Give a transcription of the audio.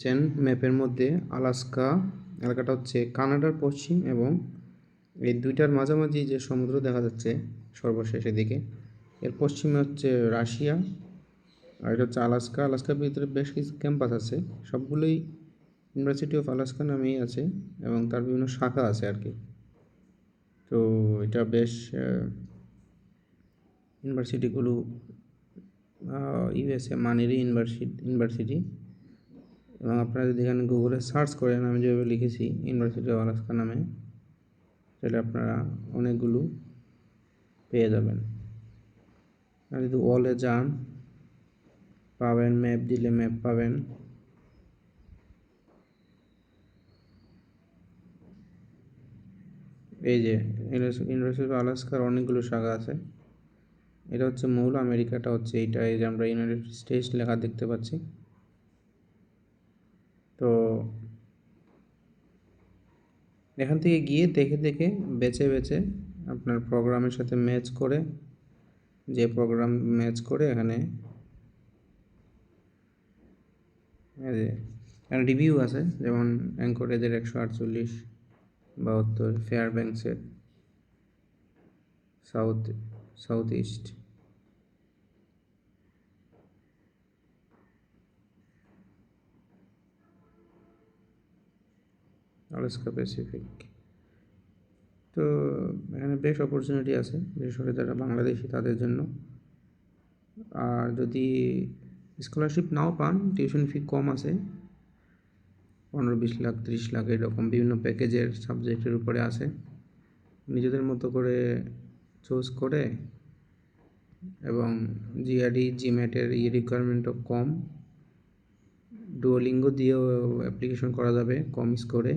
Chain ম্যাপের মধ্যে Alaska, এলাকাটা হচ্ছে কানাডার পশ্চিম এবং এই দুইটার মাঝামাঝি যে সমুদ্র দেখা যাচ্ছে সর্বশেষের দিকে, এর পশ্চিমে হচ্ছে রাশিয়া আর এটা হচ্ছে আলাস্কা। আলাস্কার ভিতরে বেশ কিছু ক্যাম্পাস আছে, সবগুলোই ইউনিভার্সিটি অফ আলাস্কা নামেই আছে এবং তার বিভিন্ন শাখা আছে আর কি। তো এটা বেশ ইউনিভার্সিটিগুলো ইউএসএ মানেরই ইউনিভার্সিটি ইউনিভার্সিটি। এবং আপনারা যদি এখানে গুগলে সার্চ করেন, আমি যেভাবে লিখেছি ইউনিভার্সিটি অফ আলাস্কা নামে, তাহলে আপনারা অনেকগুলো পেয়ে যাবেন। আর যদি ওয়ালে যান, পাবেন ম্যাপ দিলে ম্যাপ পাবেন। এই যে ইউনিভার্সিটি অফ আলাস্কার অনেকগুলো শাখা আছে। এটা হচ্ছে মূল, আমেরিকাটা হচ্ছে এইটা, এই যে আমরা ইউনাইটেড স্টেটস লেখা দেখতে পাচ্ছি তো এখান থেকে গিয়ে দেখে দেখে বেছে বেছে আপনার প্রোগ্রামের সাথে ম্যাচ করে, যে প্রোগ্রাম ম্যাচ করে এখানে এখানে রিভিউ আছে, যেমন অ্যাঙ্করেজের একশো আটচল্লিশ বাহাত্তর ফেয়ার ব্যাংকসের south south east Alaska Pacific তো এখানে বেশ অপরচুনিটি আছে, বিশেষ করে যারা বাংলাদেশি তাদের জন্য। আর যদি স্কলারশিপ নাও পান টিউশন ফি কম আছে। পনেরো বিশ লাখ, ত্রিশ লাখ এরকম বিভিন্ন প্যাকেজের সাবজেক্টের উপরে আছে। নিজেদের মতো করে চুজ করে এবং জিআরডি জিম্যাটের ই রিকোয়ারমেন্টও কম। ডুয়োলিঙ্গো দিয়েও অ্যাপ্লিকেশন করা যাবে কম স্কোরে